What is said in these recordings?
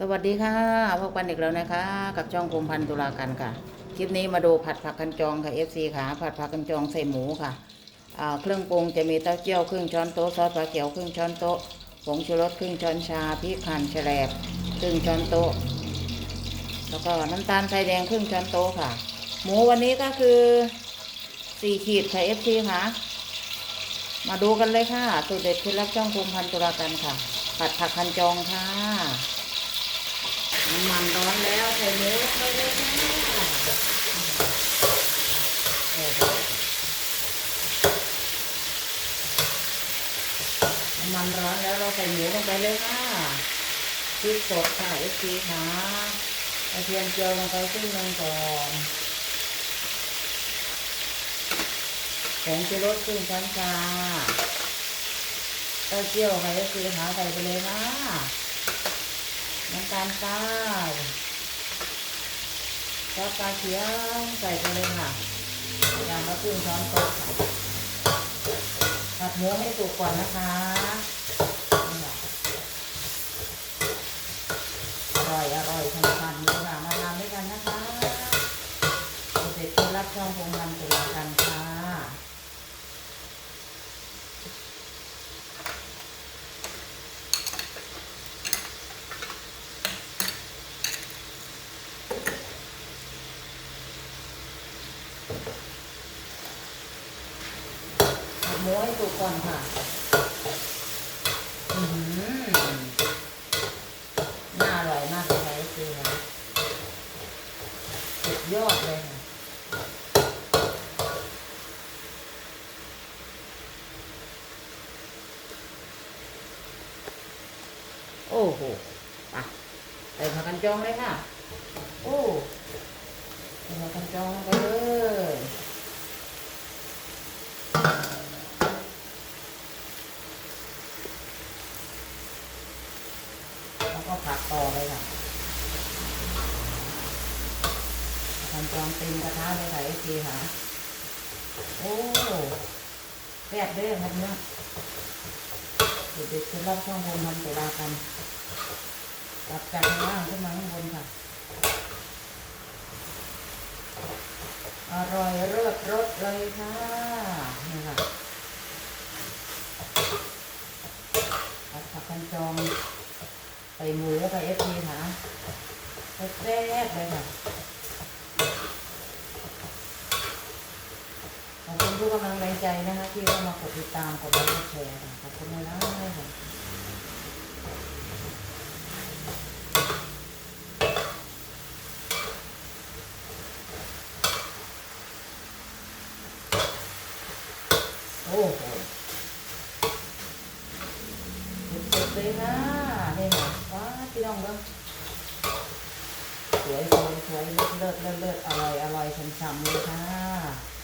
สวัสดีค่ะพบกันอีกแล้วนะคะ กับช่องคมพันธุ์ตุลากันค่ะ คลิปนี้มาดูผัดผักกันจองค่ะ FC ค่ะ ผัดผักกันจองใส่หมูค่ะเครื่องปรุงจะมีเต้าเจี้ยวครึ่งช้อนโต๊ะซอสปลาเขียวครึ่งช้อนโต๊ะผงชูรสครึ่งช้อนชาพริกหั่นแฉลบครึ่งช้อนโต๊ะแล้วก็น้ำตาลทรายแดงครึ่งช้อนโต๊ะค่ะ หมูวันนี้ก็คือสี่ขีดค่ะ FC ค่ะ มาดูกันเลยค่ะสูตรเด็ดเคล็ดลับช่องคมพันธุ์ตุลากันค่ะ ผัดผักกันจองค่ะ น้ำมันร้อนแล้วใส่หมูลงไปเลยค่ะน้ำมันร้อนแล้วเราใส่หมูลงไปเลยค่ะพริกสดค่ะเอฟซีค่ะกระเทียมเจียวลงไปครึ่งนึงก่อนผงชูรสครึ่งช้อนชาเต้าเจี้ยวค่ะเอฟซีค่ะใส่ไปเลยค่ะ น้ำตาลทรายซอสปลาเขียวใส่ไปเลยค่ะอย่างละครึ่งช้อนโต๊ะค่ะผัดหมูให้สุกก่อนนะคะอร่อย อร่อยทำทานนี้ค่ะมาทานด้วยกันนะคะเด็กที่รับช่องพงพันตุลากันค่ะ ผัดหมูให้สุ ก่อนค่ะอือหือน่าอร่อยมากเลยค่ะคือค่ะสุดยอดเลยค่ะโอ้โหไปใส่ผักกันจองเลยค่ะ โอ้ใส่ผักกันจองลงไปเลย แล้วก็ผัดต่อเลยค่ะ ทำจองเต็มกระทะเลยค่ะไอ้ทีค่ะ โอ้แซ่บเด้อครับเนี่ยเด็กๆคือรับช่องบนทำตุลากันกลับจากข้างล่างขึ้นมาข้างบนค่ะ อร่อยเลิศรสเลยค่ะนี่ค่ะผัดผักกันจองใส่หมูไปเอฟซีค่ะแซ่บเลยค่ะ อบคุณทุกกำลังแรงใจนะคะ ที่เข้ามากดติดตามกดไลค์กดแชร์ขอบคุณมากเลยค่ะโอ้โหสุดๆเลยนะนี่ค่ะว้าพี่น้องเบิ้งสวยสวยสวยเลิศเลิศเลิศเลิศอร่อยอร่อยฉ่ำๆเลยค่ะ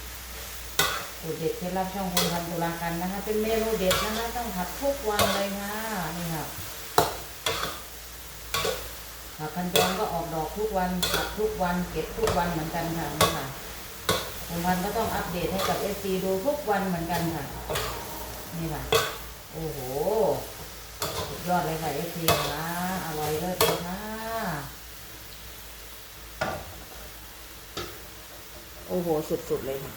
สูตรเด็ดเคล็ดลับช่องคุณพันตุลากันนะคะ เป็นเมนูเด็ดนะคะต้องผัดทุกวันเลยค่ะนี่ค่ะผักคันจองก็ออกดอกทุกวันผัดทุกวันเก็บทุกวันเหมือนกันค่ะนี่ค่ะคุณพันก็ต้องอัปเดตให้กับเอซีดูทุกวันเหมือนกันค่ะ นี่ค่ะ โอ้โหสุดยอดเลยค่ะเอฟซีนะอร่อยเลิศเลยค่ะโอ้โหสุดๆเลยค่ะ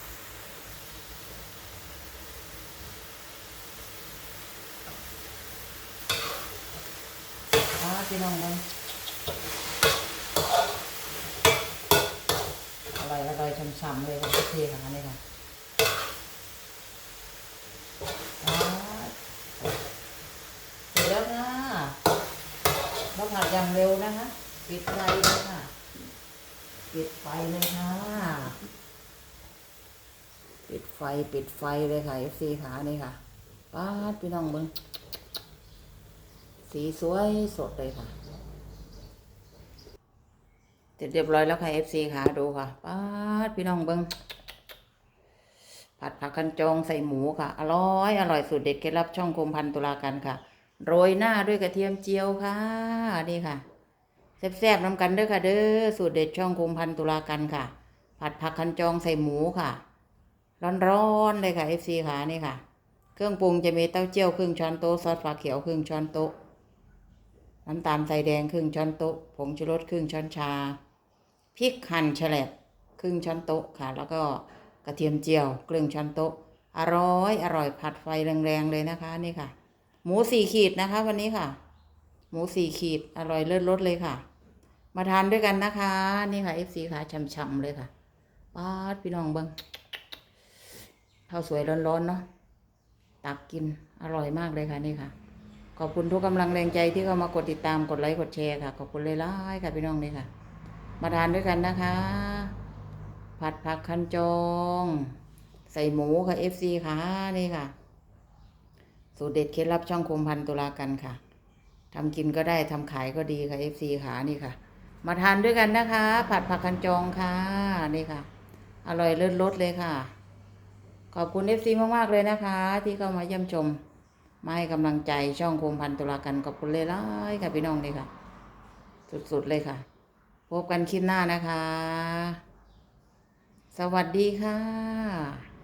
พี่น้องมันอร่อยอร่อยช่ำๆเลยค่ะเอฟซีค่ะนี่ค่ะอ่าเสร็จแล้วนะเราผัดอย่างเร็วนะคะปิดไฟเลยค่ะปิดไฟเลยค่ะ ปิดไฟปิดไฟเลยค่ะ FC ขานี่ค่ะป้าพี่น้องเบิ้ง สีสวยสดเลยค่ะเสร็จเรียบร้อยแล้วค่ะ FC ขาดูค่ะป้าดพี่น้องเบิ้งผัดผักคันจองใส่หมูค่ะ อร่อย อร่อยสูตรเด็ดเคล็ดลับช่องคมพันตุลากันค่ะ โรยหน้าด้วยกระเทียมเจียวค่ะ นี่ค่ะแซ่บๆน้ำกันเด้อค่ะ เด้อสูตรเด็ดช่องคมพันตุลากันค่ะ ผัดผักคันจองใส่หมูค่ะ ร้อนๆเลยค่ะ FC ค่ะนี่ค่ะ เครื่องปรุงจะมีเต้าเจี้ยวครึ่งช้อนโต๊ะซอสปลาเขียวครึ่งช้อนโต๊ะ น้ำตาลใส่แดงครึ่งช้อนโต๊ะ ผงชูรสครึ่งช้อนชา พริกหั่นแฉลบครึ่งช้อนโต๊ะค่ะ แล้วก็กระเทียมเจียวครึ่งช้อนโต๊ะ อร่อย อร่อยผัดไฟแรงๆเลยนะคะนี่ค่ะ หมูสี่ขีดนะคะ วันนี้ค่ะ หมูสี่ขีดอร่อยเลิศรสเลยค่ะ มาทานด้วยกันนะคะ นี่ค่ะ FC ค่ะช่ำๆเลยค่ะป้าดพี่น้องเบิ้งข้าวสวยร้อนๆเนาะตักกินอร่อยมากเลยค่ะนี่ค่ะ ขอบคุณทุกกำลังแรงใจที่เข้ามากดติดตามกดไลค์กดแชร์ค่ะ ขอบคุณเลยล่าค่ะพี่น้องนี่ค่ะ มาทานด้วยกันนะคะ ผัดผักคันจอง ใส่หมูค่ะ FC ค่ะนี่ค่ะ สูตรเด็ดเคล็ดลับช่องคมพันตุลากันค่ะทำกินก็ได้ทำขายก็ดีค่ะ FC ค่ะนี่ค่ะ มาทานด้วยกันนะคะ ผัดผักคันจองค่ะนี่ค่ะ อร่อยเลิศรสเลยค่ะ ขอบคุณ FC มากๆเลยนะคะ ที่เข้ามาเยี่ยมชม มาให้กำลังใจช่องโคมพันตุลากันขอบคุณเลยล่ายค่ะพี่น้องเลยค่ะ สุดๆเลยค่ะ พบกันคลิปหน้านะคะ สวัสดีค่ะ